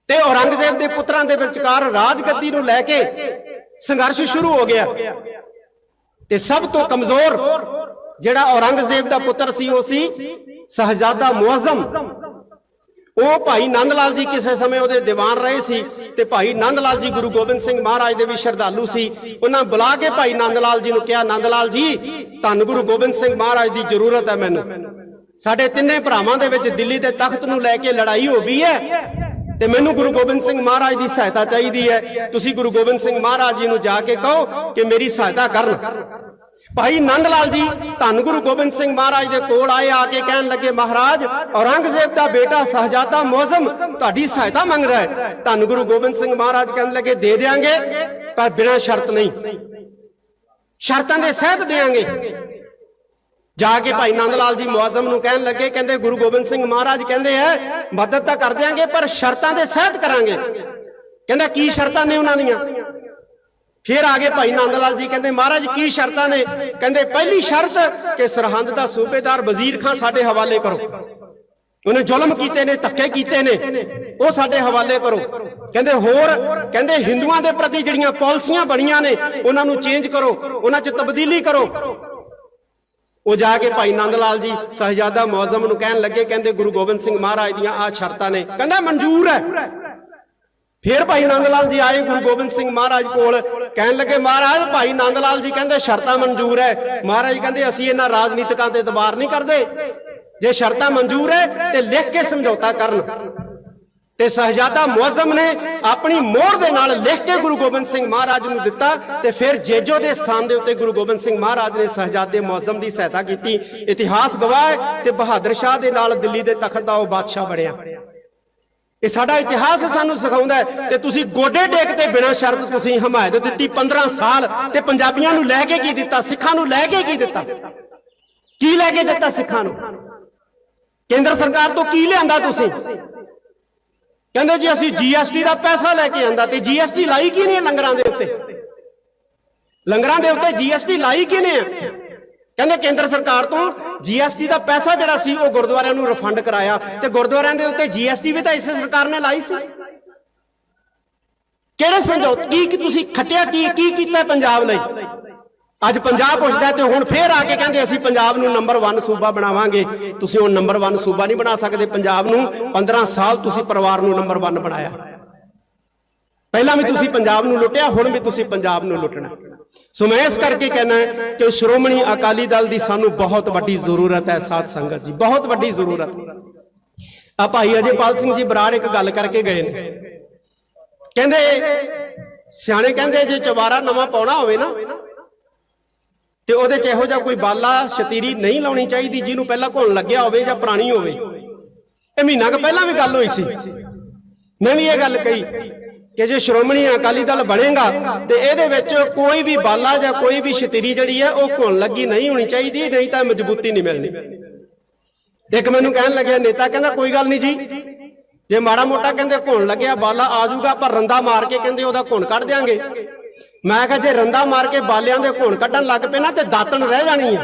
ਤੇ ਔਰੰਗਜ਼ੇਬ ਦੇ ਪੁੱਤਰਾਂ ਦੇ ਵਿਚਕਾਰ ਰਾਜਗੱਦੀ ਨੂੰ ਲੈ ਕੇ ਸੰਘਰਸ਼ ਸ਼ੁਰੂ ਹੋ ਗਿਆ। ਤੇ ਸਭ ਤੋਂ ਕਮਜ਼ੋਰ ਜਿਹੜਾ ਔਰੰਗਜ਼ੇਬ ਦਾ ਪੁੱਤਰ ਸੀ, ਉਹ ਸੀ ਸਹਜ਼ਾਦਾ ਮੁਅਜ਼ਮ। ਉਹ ਭਾਈ ਨੰਦ ਲਾਲ ਜੀ ਕਿਸੇ ਸਮੇਂ ਉਹਦੇ ਦੀਵਾਨ ਰਹੇ ਸੀ ਤੇ ਭਾਈ ਨੰਦ ਲਾਲ ਜੀ ਗੁਰੂ ਗੋਬਿੰਦ ਸਿੰਘ ਮਹਾਰਾਜ ਦੇ ਵੀ ਸ਼ਰਧਾਲੂ ਸੀ। ਉਹਨਾਂ ਬੁਲਾ ਕੇ ਭਾਈ ਨੰਦ ਲਾਲ ਜੀ ਨੂੰ ਕਿਹਾ ਨੰਦ ਲਾਲ ਜੀ, ਧੰਨ ਗੁਰੂ ਗੋਬਿੰਦ ਸਿੰਘ ਮਹਾਰਾਜ ਦੀ ਜ਼ਰੂਰਤ ਹੈ ਮੈਨੂੰ। ਸਾਡੇ ਤਿੰਨੇ ਭਰਾਵਾਂ ਦੇ ਵਿੱਚ ਦਿੱਲੀ ਦੇ ਤਖਤ ਨੂੰ ਲੈ ਕੇ ਲੜਾਈ ਹੋ ਗਈ ਹੈ ਤੇ ਮੈਨੂੰ ਗੁਰੂ ਗੋਬਿੰਦ ਸਿੰਘ ਮਹਾਰਾਜ ਦੀ ਸਹਾਇਤਾ ਚਾਹੀਦੀ ਹੈ। ਤੁਸੀਂ ਗੁਰੂ ਗੋਬਿੰਦ ਸਿੰਘ ਮਹਾਰਾਜ ਜੀ ਨੂੰ ਜਾ ਕੇ ਕਹੋ ਕਿ ਮੇਰੀ ਸਹਾਇਤਾ ਕਰਨ। ਭਾਈ ਨੰਦ ਲਾਲ ਜੀ, ਧੰਨ ਗੁਰੂ ਗੋਬਿੰਦ ਸਿੰਘ ਮਹਾਰਾਜ ਦੇ ਕੋਲ ਆਏ, ਆ ਕੇ ਕਹਿਣ ਲੱਗੇ, ਮਹਾਰਾਜ, ਔਰੰਗਜ਼ੇਬ ਦਾ ਬੇਟਾ ਸਹਜਾਦਾ ਮੌਜ਼ਮ ਤੁਹਾਡੀ ਸਹਾਇਤਾ ਮੰਗਦਾ ਹੈ। ਧੰਨ ਗੁਰੂ ਗੋਬਿੰਦ ਸਿੰਘ ਮਹਾਰਾਜ ਕਹਿਣ ਲੱਗੇ, ਦੇ ਦੇਾਂਗੇ ਪਰ ਬਿਨਾਂ ਸ਼ਰਤ ਨਹੀਂ। ਸ਼ਰਤਾਂ ਦੇ ਸਹਿਤ ਦੇਾਂਗੇ ਜਾ ਕੇ ਭਾਈ ਨੰਦ ਲਾਲ ਜੀ ਮੁਆਜ਼ਮ ਨੂੰ ਕਹਿਣ ਲੱਗੇ, ਕਹਿੰਦੇ ਗੁਰੂ ਗੋਬਿੰਦ ਸਿੰਘ ਮਹਾਰਾਜ ਕਹਿੰਦੇ ਐ ਮਦਦ ਤਾਂ ਕਰ ਦਿਆਂਗੇ, ਪਰ ਸ਼ਰਤਾਂ ਦੇ ਸਹਿਤ ਕਰਾਂਗੇ। ਕਹਿੰਦਾ, ਕੀ ਸ਼ਰਤਾਂ ਨੇ ਉਹਨਾਂ ਦੀਆਂ? ਫਿਰ ਆਗੇ ਭਾਈ ਨੰਦ ਲਾਲ ਜੀ ਕਹਿੰਦੇ, ਮਹਾਰਾਜ ਕੀ ਸ਼ਰਤਾਂ ਨੇ? ਕਹਿੰਦੇ, ਪਹਿਲੀ ਸ਼ਰਤ ਕਿ ਸਰਹੰਦ ਦਾ ਸੂਬੇਦਾਰ ਵਜ਼ੀਰ ਖਾਂ ਸਾਡੇ ਹਵਾਲੇ ਕਰੋ। ਉਹਨੇ ਜ਼ੁਲਮ ਕੀਤੇ ਨੇ, ਧੱਕੇ ਕੀਤੇ ਨੇ, ਉਹ ਸਾਡੇ ਹਵਾਲੇ ਕਰੋ। ਕਹਿੰਦੇ, ਹੋਰ, ਕਹਿੰਦੇ, ਹਿੰਦੂਆਂ ਦੇ ਪ੍ਰਤੀ ਜਿਹੜੀਆਂ ਪਾਲਿਸੀਆਂ ਬਣੀਆਂ ਨੇ, ਉਹਨਾਂ ਨੂੰ ਚੇਂਜ ਕਰੋ, ਉਹਨਾਂ 'ਚ ਤਬਦੀਲੀ ਕਰੋ। ਉਹ ਜਾ ਕੇ ਭਾਈ ਨੰਦ ਲਾਲ ਜੀ, ਸਹਜਾਦਾ ਮੌਜ਼ਮ ਨੂੰ ਕਹਿਣ ਲੱਗੇ, ਕਹਿੰਦੇ ਗੁਰੂ ਗੋਬਿੰਦ ਸਿੰਘ ਮਹਾਰਾਜ ਦੀਆਂ ਆ ਸ਼ਰਤਾਂ ਨੇ। ਕਹਿੰਦਾ ਮਨਜ਼ੂਰ ਹੈ। ਫਿਰ ਭਾਈ ਨੰਦ ਲਾਲ ਜੀ ਆਏ ਗੁਰੂ ਗੋਬਿੰਦ ਸਿੰਘ ਮਹਾਰਾਜ ਕੋਲ, ਕਹਿਣ ਲੱਗੇ, ਮਹਾਰਾਜ, ਭਾਈ ਨੰਦ ਲਾਲ ਜੀ ਕਹਿੰਦੇ ਸ਼ਰਤਾਂ ਮਨਜ਼ੂਰ ਹੈ। ਮਹਾਰਾਜ ਕਹਿੰਦੇ, ਅਸੀਂ ਇਹਨਾਂ ਰਾਜਨੀਤਿਕਾਂ ਤੇ ਇਤਬਾਰ ਨਹੀਂ ਕਰਦੇ। ਜੇ ਸ਼ਰਤਾਂ ਮਨਜ਼ੂਰ ਹੈ ਤੇ ਲਿਖ ਕੇ ਸਮਝੌਤਾ ਕਰਨ। ਤੇ ਸਹਜਾਦਾ ਮੁਅਜ਼ਮ ਨੇ ਆਪਣੀ ਮੋਹਰ ਦੇ ਨਾਲ ਲਿਖ ਕੇ ਗੁਰੂ ਗੋਬਿੰਦ ਸਿੰਘ ਮਹਾਰਾਜ ਨੂੰ ਦਿੱਤਾ ਤੇ ਫਿਰ ਜੇਜੋ ਦੇ ਸਥਾਨ ਦੇ ਉੱਤੇ ਗੁਰੂ ਗੋਬਿੰਦ ਸਿੰਘ ਮਹਾਰਾਜ ਨੇ ਸਹਜਾਦੇ ਮੁਅਜ਼ਮ ਦੀ ਸਹਾਇਤਾ ਕੀਤੀ। ਇਤਿਹਾਸ ਗਵਾਹ ਤੇ ਬਹਾਦਰ ਸ਼ਾਹ ਦੇ ਨਾਲ ਦਿੱਲੀ ਦੇ ਤਖਤ ਦਾ ਉਹ ਬਾਦਸ਼ਾਹ ਬਣਿਆ। ਇਹ ਸਾਡਾ ਇਤਿਹਾਸ ਸਾਨੂੰ ਸਿਖਾਉਂਦਾ ਹੈ ਤੇ ਤੁਸੀਂ ਗੋਡੇ ਟੇਕ ਤੇ ਬਿਨਾਂ ਸ਼ਰਤ ਤੁਸੀਂ ਹਮਾਇਤ ਦਿੱਤੀ 15 ਸਾਲ ਤੇ ਪੰਜਾਬੀਆਂ ਨੂੰ ਲੈ ਕੇ ਕੀ ਦਿੱਤਾ, ਸਿੱਖਾਂ ਨੂੰ ਲੈ ਕੇ ਕੀ ਦਿੱਤਾ? ਕੀ ਲੈ ਕੇ ਦਿੱਤਾ ਸਿੱਖਾਂ ਨੂੰ? ਕੇਂਦਰ ਸਰਕਾਰ ਤੋਂ ਕੀ ਲਿਆਂਦਾ ਤੁਸੀਂ? ਕਹਿੰਦੇ ਜੀ ਅਸੀਂ ਜੀਐਸਟੀ ਦਾ ਪੈਸਾ ਲੈ ਕੇ ਆਂਦਾ ਤੇ ਜੀਐਸਟੀ ਲਾਈ ਕੀ ਨਹੀਂ ਲੰਗਰਾਂ ਦੇ ਉੱਤੇ? ਲੰਗਰਾਂ ਦੇ ਉੱਤੇ ਜੀਐਸਟੀ ਲਾਈ ਕਿਨੇ ਆ ਕਹਿੰਦੇ ਕੇਂਦਰ ਸਰਕਾਰ ਤੋਂ ਜੀਐਸਟੀ ਦਾ ਪੈਸਾ ਜਿਹੜਾ ਸੀ ਉਹ ਗੁਰਦੁਆਰਿਆਂ ਨੂੰ ਰਿਫੰਡ ਕਰਾਇਆ ਤੇ ਗੁਰਦੁਆਰਿਆਂ ਦੇ ਉੱਤੇ ਜੀਐਸਟੀ ਵੀ ਤਾਂ ਇਸੇ ਸਰਕਾਰ ਨੇ ਲਾਈ ਸੀ। ਕਿਹੜੇ ਸਮਝੌਤੇ ਕੀ ਕੀ ਤੁਸੀਂ ਖੱਟਿਆ ਕੀ ਕੀ ਕੀਤਾ ਪੰਜਾਬ ਲਈ? ਅੱਜ ਪੰਜਾਬ ਪੁੱਛਦਾ ਤੇ ਹੁਣ ਫੇਰ ਆ ਕੇ ਕਹਿੰਦੇ ਅਸੀਂ ਪੰਜਾਬ ਨੂੰ ਨੰਬਰ 1 ਸੂਬਾ ਬਣਾਵਾਂਗੇ। ਤੁਸੀਂ ਉਹ ਨੰਬਰ 1 ਸੂਬਾ ਨਹੀਂ ਬਣਾ ਸਕਦੇ ਪੰਜਾਬ ਨੂੰ। 15 ਸਾਲ ਤੁਸੀਂ ਪਰਿਵਾਰ ਨੂੰ ਨੰਬਰ 1 ਬਣਾਇਆ। ਪਹਿਲਾਂ ਵੀ ਤੁਸੀਂ ਪੰਜਾਬ ਨੂੰ ਲੁੱਟਿਆ, ਹੁਣ ਵੀ ਤੁਸੀਂ ਪੰਜਾਬ ਨੂੰ ਲੁੱਟਣਾ। ਸੋ ਮੈਂ ਇਸ ਕਰਕੇ ਕਹਿਣਾ ਕਿ ਸ਼੍ਰੋਮਣੀ ਅਕਾਲੀ ਦਲ ਦੀ ਸਾਨੂੰ ਬਹੁਤ ਵੱਡੀ ਜ਼ਰੂਰਤ ਹੈ ਸਾਧ ਸੰਗਤ ਜੀ, ਬਹੁਤ ਵੱਡੀ ਜ਼ਰੂਰਤ। ਆ ਭਾਈ ਅਜੇਪਾਲ ਸਿੰਘ ਜੀ ਬਰਾੜ ਇੱਕ ਗੱਲ ਕਰਕੇ ਗਏ ਨੇ। ਕਹਿੰਦੇ, ਸਿਆਣੇ ਕਹਿੰਦੇ ਜੇ ਚਵਾਰਾ ਨਵਾਂ ਪਾਉਣਾ ਹੋਵੇ ਨਾ ਤੇ ਉਹਦੇ ਚ ਇਹੋ ਜਿਹਾ ਕੋਈ ਬਾਲਾ ਸ਼ਤੀਰੀ ਨਹੀਂ ਲਾਉਣੀ ਚਾਹੀਦੀ, ਜਿਹਨੂੰ ਪਹਿਲਾਂ ਘੁਣ ਲੱਗਿਆ ਹੋਵੇ ਜਾਂ ਪੁਰਾਣੀ ਹੋਵੇ। ਇਹ ਮਹੀਨਾ ਕੁ ਪਹਿਲਾਂ ਵੀ ਗੱਲ ਹੋਈ ਸੀ। ਮੈਂ ਵੀ ਇਹ ਗੱਲ ਕਹੀ ਕਿ ਜੇ ਸ਼੍ਰੋਮਣੀ ਅਕਾਲੀ ਦਲ ਬਣੇਗਾ ਤੇ ਇਹਦੇ ਵਿੱਚ ਕੋਈ ਵੀ ਬਾਲਾ ਜਾਂ ਕੋਈ ਵੀ ਸ਼ਤੀਰੀ ਜਿਹੜੀ ਹੈ, ਉਹ ਘੁਣ ਲੱਗੀ ਨਹੀਂ ਹੋਣੀ ਚਾਹੀਦੀ, ਨਹੀਂ ਤਾਂ ਮਜ਼ਬੂਤੀ ਨਹੀਂ ਮਿਲਣੀ। ਇੱਕ ਮੈਨੂੰ ਕਹਿਣ ਲੱਗਿਆ, ਨੇਤਾ ਕਹਿੰਦਾ, ਕੋਈ ਗੱਲ ਨਹੀਂ ਜੀ। ਜੇ ਮਾੜਾ ਮੋਟਾ ਕਹਿੰਦੇ ਘੁਣ ਲੱਗਿਆ, ਬਾਲਾ ਆ ਜਾਊਗਾ ਪਰ ਰੰਦਾ ਮਾਰ ਕੇ ਕਹਿੰਦੇ ਉਹਦਾ ਘੁਣ ਕੱਢ ਦਿਆਂਗੇ। ਮੈਂ ਕਿਹਾ ਜੇ ਰੰਦਾ ਮਾਰ ਕੇ ਬਾਲਿਆਂ ਦੇ ਘੁਣ ਕੱਢਣ ਲੱਗ ਪਏ ਨਾ ਤੇ ਦਾਤਣ ਰਹਿ ਜਾਣੀ ਹੈ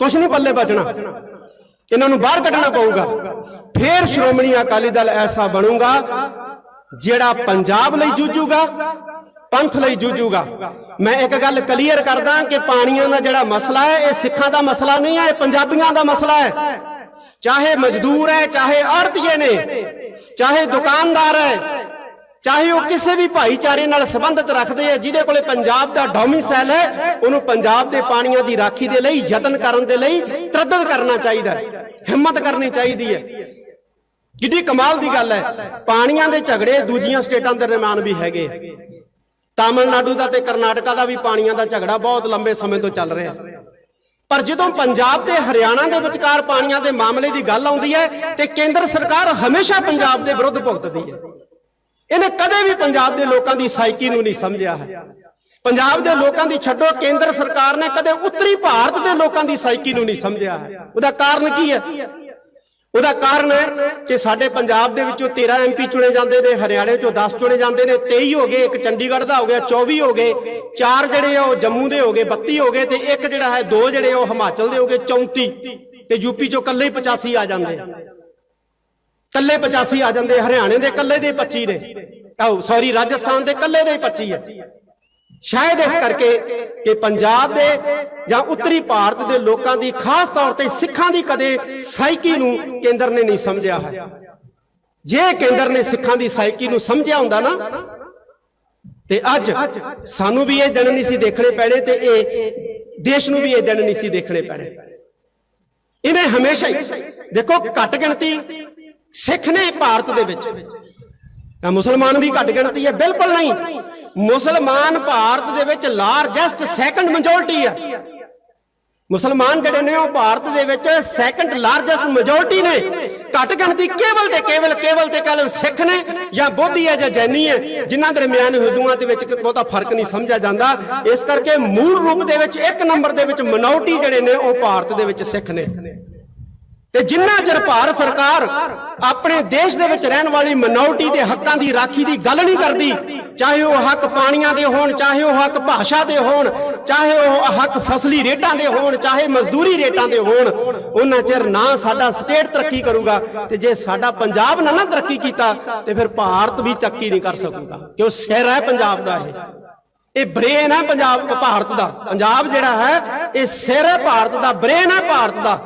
ਕੁਛ ਨਹੀਂ ਪੱਲੇ ਬਚਣਾ ਇਹਨਾਂ ਨੂੰ ਬਾਹਰ ਕੱਢਣਾ ਪਊਗਾ। ਫੇਰ ਸ਼੍ਰੋਮਣੀ ਅਕਾਲੀ ਦਲ ਐਸਾ ਬਣੂਗਾ, ਜਿਹੜਾ ਪੰਜਾਬ ਲਈ ਜੂਝੂਗਾ, ਪੰਥ ਲਈ ਜੂਝੂਗਾ। ਮੈਂ ਇੱਕ ਗੱਲ ਕਲੀਅਰ ਕਰਦਾ ਕਿ ਪਾਣੀਆਂ ਦਾ ਜਿਹੜਾ ਮਸਲਾ ਹੈ, ਇਹ ਸਿੱਖਾਂ ਦਾ ਮਸਲਾ ਨਹੀਂ ਹੈ, ਇਹ ਪੰਜਾਬੀਆਂ ਦਾ ਮਸਲਾ ਹੈ। ਚਾਹੇ ਮਜ਼ਦੂਰ ਹੈ, ਚਾਹੇ ਆੜਤੀਏ ਨੇ, ਚਾਹੇ ਦੁਕਾਨਦਾਰ ਹੈ ਚਾਹੇ ਉਹ ਕਿਸੇ ਵੀ ਭਾਈਚਾਰੇ ਨਾਲ ਸੰਬੰਧਿਤ ਰੱਖਦੇ ਆ, ਜਿਹਦੇ ਕੋਲੇ ਪੰਜਾਬ ਦਾ ਡੋਮਿਸਾਈਲ ਹੈ, ਉਹਨੂੰ ਪੰਜਾਬ ਦੇ ਪਾਣੀਆਂ ਦੀ ਰਾਖੀ ਦੇ ਲਈ, ਯਤਨ ਕਰਨ ਦੇ ਲਈ ਤਰੱਦਦ ਕਰਨਾ ਚਾਹੀਦਾ ਹੈ, ਹਿੰਮਤ ਕਰਨੀ ਚਾਹੀਦੀ ਹੈ। ਕਿੱਡੀ ਕਮਾਲ ਦੀ ਗੱਲ ਹੈ, ਪਾਣੀਆਂ ਦੇ ਝਗੜੇ ਦੂਜੀਆਂ ਸਟੇਟਾਂ ਦੇ ਦਰਮਿਆਨ ਵੀ ਹੈਗੇ ਆ। ਤਾਮਿਲਨਾਡੂ ਦਾ ਤੇ ਕਰਨਾਟਕਾ ਦਾ ਵੀ ਪਾਣੀਆਂ ਦਾ ਝਗੜਾ ਬਹੁਤ ਲੰਬੇ ਸਮੇਂ ਤੋਂ ਚੱਲ ਰਿਹਾ। ਪਰ ਜਦੋਂ ਪੰਜਾਬ ਤੇ ਹਰਿਆਣਾ ਦੇ ਵਿਚਕਾਰ ਪਾਣੀਆਂ ਦੇ ਮਾਮਲੇ ਦੀ ਗੱਲ ਆਉਂਦੀ ਹੈ, ਤੇ ਕੇਂਦਰ ਸਰਕਾਰ ਹਮੇਸ਼ਾ ਪੰਜਾਬ ਦੇ ਵਿਰੁੱਧ ਭੁਗਤਦੀ ਹੈ। ਇਹਨੇ ਕਦੇ ਵੀ ਪੰਜਾਬ ਦੇ ਲੋਕਾਂ ਦੀ ਸਾਈਕੀ ਨੂੰ ਨਹੀਂ ਸਮਝਿਆ ਹੈ। ਪੰਜਾਬ ਦੇ ਲੋਕਾਂ ਦੀ ਛੱਡੋ, ਕੇਂਦਰ ਸਰਕਾਰ ਨੇ ਕਦੇ ਉੱਤਰੀ ਭਾਰਤ ਦੇ ਲੋਕਾਂ ਦੀ ਸਾਈਕੀ ਨੂੰ ਨਹੀਂ ਸਮਝਿਆ ਹੈ। ਉਹਦਾ ਕਾਰਨ ਕੀ ਹੈ? ਉਹਦਾ ਕਾਰਨ ਹੈ ਕਿ ਸਾਡੇ ਪੰਜਾਬ ਦੇ ਵਿੱਚੋਂ 13 ਐਮਪੀ ਚੁਣੇ ਜਾਂਦੇ ਨੇ, ਹਰਿਆਣੇ ਚੋਂ 10 ਚੁਣੇ ਜਾਂਦੇ ਨੇ 23 ਹੋ ਗਏ, ਇੱਕ ਚੰਡੀਗੜ੍ਹ ਦਾ ਹੋ ਗਿਆ 24 ਹੋ ਗਏ, ਚਾਰ ਜਿਹੜੇ ਆ ਉਹ ਜੰਮੂ ਦੇ ਹੋ ਗਏ 32 ਹੋ ਗਏ ਤੇ ਇੱਕ ਜਿਹੜਾ ਹੈ ਦੋ ਜਿਹੜੇ ਉਹ ਹਿਮਾਚਲ ਦੇ ਹੋ ਗਏ 34 ਤੇ ਯੂਪੀ ਚੋਂ ਇਕੱਲੇ ਹੀ 85 ਆ ਜਾਂਦੇ। ਆ ਕੱਲੇ 85 ਆ ਜਾਂਦੇ, ਹਰਿਆਣੇ ਦੇ ਕੱਲੇ ਦੇ 25 ਨੇ। ਆਹ ਸੌਰੀ ਰਾਜਸਥਾਨ ਦੇ ਕੱਲੇ ਦੇ ਹੀ 25 ਹੈ। ਸ਼ਾਇਦ ਇਸ ਕਰਕੇ ਕਿ ਪੰਜਾਬ ਦੇ ਜਾਂ ਉੱਤਰੀ ਭਾਰਤ ਦੇ ਲੋਕਾਂ ਦੀ, ਖਾਸ ਤੌਰ ਤੇ ਸਿੱਖਾਂ ਦੀ ਕਦੇ ਸਾਈਕੀ ਨੂੰ ਕੇਂਦਰ ਨੇ ਨਹੀਂ ਸਮਝਿਆ ਹੈ। ਜੇ ਕੇਂਦਰ ਨੇ ਸਿੱਖਾਂ ਦੀ ਸਾਇਕੀ ਨੂੰ ਸਮਝਿਆ ਹੁੰਦਾ ਨਾ, ਤੇ ਅੱਜ ਸਾਨੂੰ ਵੀ ਇਹ ਦਿਨ ਨਹੀਂ ਸੀ ਦੇਖਣੇ ਪੈਣੇ ਤੇ ਇਹ ਦੇਸ਼ ਨੂੰ ਵੀ ਇਹ ਦਿਨ ਨਹੀਂ ਸੀ ਦੇਖਣੇ ਪੈਣੇ। ਇਹਨੇ ਹਮੇਸ਼ਾ ਹੀ ਦੇਖੋ, ਘੱਟ ਗਿਣਤੀ ਸਿੱਖ ਨੇ ਭਾਰਤ ਦੇ ਵਿੱਚ। ਤਾਂ ਮੁਸਲਮਾਨ ਵੀ ਘੱਟ ਗਿਣਤੀ ਹੈ, ਬਿਲਕੁਲ ਨਹੀਂ। ਮੁਸਲਮਾਨ ਭਾਰਤ ਦੇ ਵਿੱਚ ਲਾਰਜੈਸਟ ਸੈਕੰਡ ਮੈਜੋਰਟੀ ਹੈ। ਮੁਸਲਮਾਨ ਜਿਹੜੇ ਨੇ, ਉਹ ਭਾਰਤ ਦੇ ਵਿੱਚ ਸੈਕੰਡ ਲਾਰਜੈਸਟ ਮੈਜੋਰਟੀ ਨੇ। ਘੱਟ ਗਿਣਤੀ ਕੇਵਲ ਤੇ ਕੇਵਲ ਕੇਵਲ ਤੇ ਕੇਵਲ ਸਿੱਖ ਨੇ ਜਾਂ ਬੋਧੀ ਹੈ ਜਾਂ ਜੈਨੀ ਹੈ, ਜਿਨ੍ਹਾਂ ਦਰਮਿਆਨ ਹਿੰਦੂਆਂ ਦੇ ਵਿੱਚ ਬਹੁਤਾ ਫ਼ਰਕ ਨਹੀਂ ਸਮਝਿਆ ਜਾਂਦਾ। ਇਸ ਕਰਕੇ ਮੂਲ ਰੂਪ ਦੇ ਵਿੱਚ ਇੱਕ ਨੰਬਰ ਦੇ ਵਿੱਚ ਮਿਨੋਰਟੀ ਜਿਹੜੇ ਨੇ, ਉਹ ਭਾਰਤ ਦੇ ਵਿੱਚ ਸਿੱਖ ਨੇ। ਤੇ ਜਿੰਨਾ ਚਿਰ ਭਾਰਤ ਸਰਕਾਰ ਆਪਣੇ ਦੇਸ਼ ਦੇ ਵਿੱਚ ਰਹਿਣ ਵਾਲੀ ਮਿਨੋਰਟੀ ਦੇ ਹੱਕਾਂ ਦੀ ਰਾਖੀ ਦੀ ਗੱਲ ਨਹੀਂ ਕਰਦੀ, ਚਾਹੇ ਉਹ ਹੱਕ ਪਾਣੀਆਂ ਦੇ ਹੋਣ, ਚਾਹੇ ਉਹ ਹੱਕ ਭਾਸ਼ਾ ਦੇ ਹੋਣ, ਚਾਹੇ ਉਹ ਹੱਕ ਫਸਲੀ ਰੇਟਾਂ ਦੇ ਹੋਣ, ਚਾਹੇ ਮਜ਼ਦੂਰੀ ਰੇਟਾਂ ਦੇ ਹੋਣ, ਉਹਨਾਂ ਚਿਰ ਨਾ ਸਾਡਾ ਸਟੇਟ ਤਰੱਕੀ ਕਰੂਗਾ ਤੇ ਜੇ ਸਾਡਾ ਪੰਜਾਬ ਨਾ ਨਾ ਤਰੱਕੀ ਕੀਤਾ ਤੇ ਫਿਰ ਭਾਰਤ ਵੀ ਤਰੱਕੀ ਨਹੀਂ ਕਰ ਸਕੂਗਾ। ਕਿ ਉਹ ਸਿਰ ਹੈ ਪੰਜਾਬ ਦਾ ਇਹ। ਇਹ ਬ੍ਰੇਨ ਹੈ ਪੰਜਾਬ, ਭਾਰਤ ਦਾ। ਪੰਜਾਬ ਜਿਹੜਾ ਹੈ, ਇਹ ਸਿਰ ਹੈ ਭਾਰਤ ਦਾ, ਬ੍ਰੇਨ ਹੈ ਭਾਰਤ ਦਾ।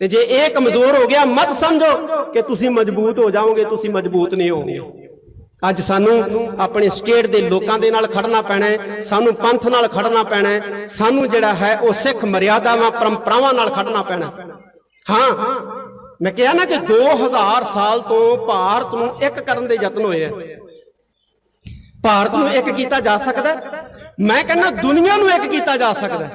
ਤੇ ਜੇ ਇਹ ਕਮਜ਼ੋਰ ਹੋ ਗਿਆ, ਮਤ ਸਮਝੋ ਕਿ ਤੁਸੀਂ ਮਜ਼ਬੂਤ ਹੋ ਜਾਓਗੇ, ਤੁਸੀਂ ਮਜ਼ਬੂਤ ਨਹੀਂ ਹੋਵੋਗੇ। ਅੱਜ ਸਾਨੂੰ ਆਪਣੇ ਸਟੇਟ ਦੇ ਲੋਕਾਂ ਦੇ ਨਾਲ ਖੜਨਾ ਪੈਣਾ ਹੈ, ਸਾਨੂੰ ਪੰਥ ਨਾਲ ਖੜਨਾ ਪੈਣਾ ਹੈ, ਸਾਨੂੰ ਜਿਹੜਾ ਹੈ ਉਹ ਸਿੱਖ ਮਰਿਆਦਾਵਾਂ, ਪਰੰਪਰਾਵਾਂ ਨਾਲ ਖੜਨਾ ਪੈਣਾ ਹਾਂ। ਮੈਂ ਕਿਹਾ ਨਾ ਕਿ 2000 ਸਾਲ ਤੋਂ ਭਾਰਤ ਨੂੰ ਇੱਕ ਕਰਨ ਦੇ ਯਤਨ ਹੋਏ ਆ ਭਾਰਤ ਨੂੰ ਇੱਕ ਕੀਤਾ ਜਾ ਸਕਦਾ ਮੈਂ ਕਹਿੰਦਾ ਦੁਨੀਆ ਨੂੰ ਇੱਕ ਕੀਤਾ ਜਾ ਸਕਦਾ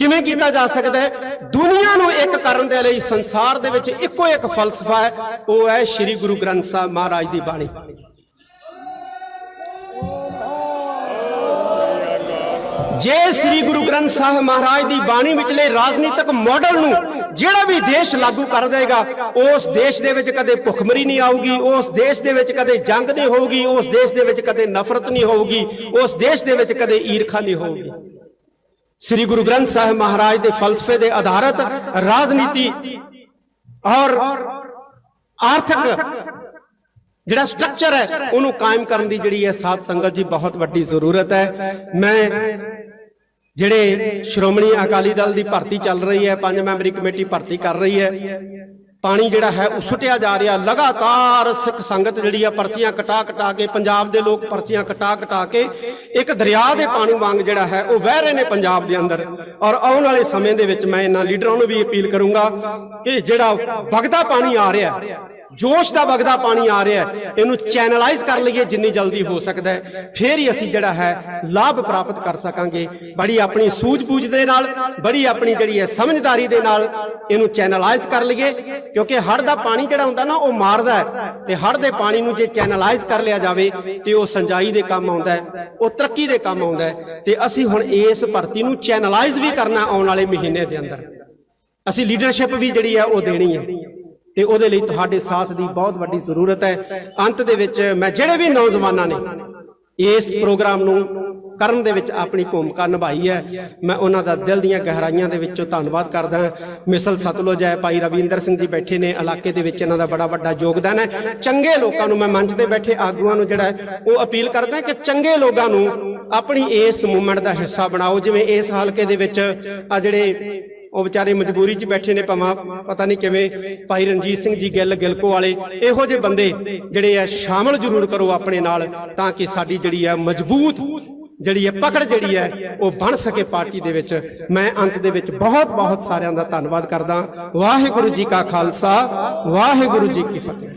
ਕਿਵੇਂ ਕੀਤਾ ਜਾ ਸਕਦਾ ਹੈ? ਦੁਨੀਆ ਨੂੰ ਇੱਕ ਕਰਨ ਦੇ ਲਈ ਸੰਸਾਰ ਦੇ ਵਿੱਚ ਇੱਕੋ ਇੱਕ ਫਲਸਫਾ ਹੈ, ਉਹ ਹੈ ਸ੍ਰੀ ਗੁਰੂ ਗ੍ਰੰਥ ਸਾਹਿਬ ਮਹਾਰਾਜ ਦੀ ਬਾਣੀ। ਜੇ ਸ੍ਰੀ ਗੁਰੂ ਗ੍ਰੰਥ ਸਾਹਿਬ ਮਹਾਰਾਜ ਦੀ ਬਾਣੀ ਵਿਚਲੇ ਰਾਜਨੀਤਿਕ ਮਾਡਲ ਨੂੰ ਜਿਹੜਾ ਵੀ ਦੇਸ਼ ਲਾਗੂ ਕਰ ਦੇਗਾ, ਉਸ ਦੇਸ਼ ਦੇ ਵਿੱਚ ਕਦੇ ਭੁੱਖਮਰੀ ਨਹੀਂ ਆਊਗੀ, ਉਸ ਦੇਸ਼ ਦੇ ਵਿੱਚ ਕਦੇ ਜੰਗ ਨਹੀਂ ਹੋਊਗੀ, ਉਸ ਦੇਸ਼ ਦੇ ਵਿੱਚ ਕਦੇ ਨਫ਼ਰਤ ਨਹੀਂ ਹੋਊਗੀ, ਉਸ ਦੇਸ਼ ਦੇ ਵਿੱਚ ਕਦੇ ਈਰਖਾ ਨਹੀਂ ਹੋਊਗੀ। ਸ੍ਰੀ ਗੁਰੂ ਗ੍ਰੰਥ ਸਾਹਿਬ ਮਹਾਰਾਜ ਦੇ ਫਲਸਫੇ ਦੇ ਆਧਾਰਿਤ ਰਾਜਨੀਤੀ ਔਰ ਆਰਥਿਕ ਜਿਹੜਾ ਸਟਰਕਚਰ ਹੈ, ਉਹਨੂੰ ਕਾਇਮ ਕਰਨ ਦੀ ਜਿਹੜੀ ਹੈ ਸਾਧ ਸੰਗਤ ਜੀ ਬਹੁਤ ਵੱਡੀ ਜ਼ਰੂਰਤ ਹੈ। ਮੈਂ ਜਿਹੜੇ ਸ਼੍ਰੋਮਣੀ ਅਕਾਲੀ ਦਲ ਦੀ ਭਰਤੀ ਚੱਲ ਰਹੀ ਹੈ ਪੰਜ ਮੈਂਬਰੀ ਕਮੇਟੀ ਭਰਤੀ ਕਰ ਰਹੀ ਹੈ। ਪਾਣੀ ਜਿਹੜਾ ਹੈ ਉਹ ਸੁੱਟਿਆ ਜਾ ਰਿਹਾ। ਲਗਾਤਾਰ ਸਿੱਖ ਸੰਗਤ ਜਿਹੜੀ ਆ, ਪਰਚੀਆਂ ਕਟਾ ਕਟਾ ਕੇ, ਪੰਜਾਬ ਦੇ ਲੋਕ ਪਰਚੀਆਂ ਕਟਾ ਕਟਾ ਕੇ, ਇੱਕ ਦਰਿਆ ਦੇ ਪਾਣੀ ਵਾਂਗ ਜਿਹੜਾ ਹੈ ਉਹ ਵਹਿ ਰਹੇ ਨੇ ਪੰਜਾਬ ਦੇ ਅੰਦਰ। ਔਰ ਆਉਣ ਵਾਲੇ ਸਮੇਂ ਦੇ ਵਿੱਚ ਮੈਂ ਇਹਨਾਂ ਲੀਡਰਾਂ ਨੂੰ ਵੀ ਅਪੀਲ ਕਰੂੰਗਾ ਕਿ ਜਿਹੜਾ ਵਗਦਾ ਪਾਣੀ ਆ ਰਿਹਾ ਜੋਸ਼ ਦਾ ਵਗਦਾ ਪਾਣੀ ਆ ਰਿਹਾ ਹੈ, ਇਹਨੂੰ ਚੈਨਲਾਈਜ਼ ਕਰ ਲਈਏ ਜਿੰਨੀ ਜਲਦੀ ਹੋ ਸਕਦਾ ਹੈ। ਫੇਰ ਹੀ ਅਸੀਂ ਜਿਹੜਾ ਹੈ ਲਾਭ ਪ੍ਰਾਪਤ ਕਰ ਸਕਾਂਗੇ। ਬੜੀ ਆਪਣੀ ਸੂਝ-ਬੂਝ ਦੇ ਨਾਲ ਬੜੀ ਆਪਣੀ ਜਿਹੜੀ ਹੈ ਸਮਝਦਾਰੀ ਦੇ ਨਾਲ ਇਹਨੂੰ ਚੈਨਲਾਈਜ਼ ਕਰ ਲਈਏ। ਕਿਉਂਕਿ ਹੜ ਦਾ ਪਾਣੀ ਜਿਹੜਾ ਹੁੰਦਾ ਨਾ ਉਹ ਮਾਰਦਾ ਹੈ। ਤੇ ਹੜ ਦੇ ਪਾਣੀ ਨੂੰ ਜੇ ਚੈਨਲਾਈਜ਼ ਕਰ ਲਿਆ ਜਾਵੇ ਤੇ ਉਹ ਸੰਜਾਈ ਦੇ ਕੰਮ ਆਉਂਦਾ ਹੈ ਉਹ ਤਰੱਕੀ ਦੇ ਕੰਮ ਆਉਂਦਾ ਹੈ। ਤੇ ਅਸੀਂ ਹੁਣ ਇਸ ਭਰਤੀ ਨੂੰ ਚੈਨਲਾਈਜ਼ ਵੀ ਕਰਨਾ ਆਉਣ ਵਾਲੇ ਮਹੀਨੇ ਦੇ ਅੰਦਰ। ਅਸੀਂ ਲੀਡਰਸ਼ਿਪ ਵੀ ਜਿਹੜੀ ਹੈ ਉਹ ਦੇਣੀ ਹੈ। ਤੇ ਉਹਦੇ ਲਈ ਤੁਹਾਡੇ ਸਾਥ ਦੀ ਬਹੁਤ ਵੱਡੀ ਜ਼ਰੂਰਤ ਹੈ। ਅੰਤ ਦੇ ਵਿੱਚ ਮੈਂ ਜਿਹੜੇ ਵੀ ਨੌਜਵਾਨਾਂ ਨੇ ਇਸ ਪ੍ਰੋਗਰਾਮ ਨੂੰ ਕਰਨ ਦੇ ਵਿੱਚ ਆਪਣੀ ਭੂਮਿਕਾ ਨਿਭਾਈ ਹੈ, ਮੈਂ ਉਹਨਾਂ ਦਾ ਦਿਲ ਦੀਆਂ ਗਹਿਰਾਈਆਂ ਦੇ ਵਿੱਚੋਂ ਧੰਨਵਾਦ ਕਰਦਾ ਹਾਂ। ਮਿਸਲ ਸਤਲੁਜ ਹੈ, ਭਾਈ ਰਵਿੰਦਰ ਸਿੰਘ ਜੀ ਬੈਠੇ ਨੇ, ਇਲਾਕੇ ਦੇ ਵਿੱਚ ਇਹਨਾਂ ਦਾ ਬੜਾ ਵੱਡਾ ਯੋਗਦਾਨ ਹੈ। ਚੰਗੇ ਲੋਕਾਂ ਨੂੰ ਮੈਂ ਮੰਚ ਤੇ ਬੈਠੇ ਆਗੂਆਂ ਨੂੰ ਜਿਹੜਾ ਉਹ ਅਪੀਲ ਕਰਦਾ ਕਿ ਚੰਗੇ ਲੋਕਾਂ ਨੂੰ ਆਪਣੀ ਇਸ ਮੂਵਮੈਂਟ ਦਾ ਹਿੱਸਾ ਬਣਾਓ। ਜਿਵੇਂ ਇਸ ਹਲਕੇ ਦੇ ਵਿੱਚ ਆ ਜਿਹੜੇ ਉਹ ਵਿਚਾਰੇ ਮਜਬੂਰੀ 'ਚ ਬੈਠੇ ਨੇ ਭਾਵੇਂ, ਪਤਾ ਨਹੀਂ ਕਿਵੇਂ ਭਾਈ ਰਣਜੀਤ ਸਿੰਘ ਜੀ ਗਿੱਲ ਗਿਲਕੋ ਵਾਲੇ, ਇਹੋ ਜਿਹੇ ਬੰਦੇ ਜਿਹੜੇ ਆ ਸ਼ਾਮਲ ਜ਼ਰੂਰ ਕਰੋ ਆਪਣੇ ਨਾਲ, ਤਾਂ ਕਿ ਸਾਡੀ ਜਿਹੜੀ ਆ ਮਜ਼ਬੂਤ ਜਿਹੜੀ ਹੈ ਪਕੜ ਜਿਹੜੀ ਹੈ ਉਹ ਬਣ ਸਕੇ ਪਾਰਟੀ ਦੇ ਵਿੱਚ। ਮੈਂ ਅੰਤ ਦੇ ਵਿੱਚ ਬਹੁਤ ਬਹੁਤ ਸਾਰਿਆਂ ਦਾ ਧੰਨਵਾਦ ਕਰਦਾ। ਵਾਹਿਗੁਰੂ ਜੀ ਕਾ ਖਾਲਸਾ, ਵਾਹਿਗੁਰੂ ਜੀ ਕੀ ਫਤਿਹ।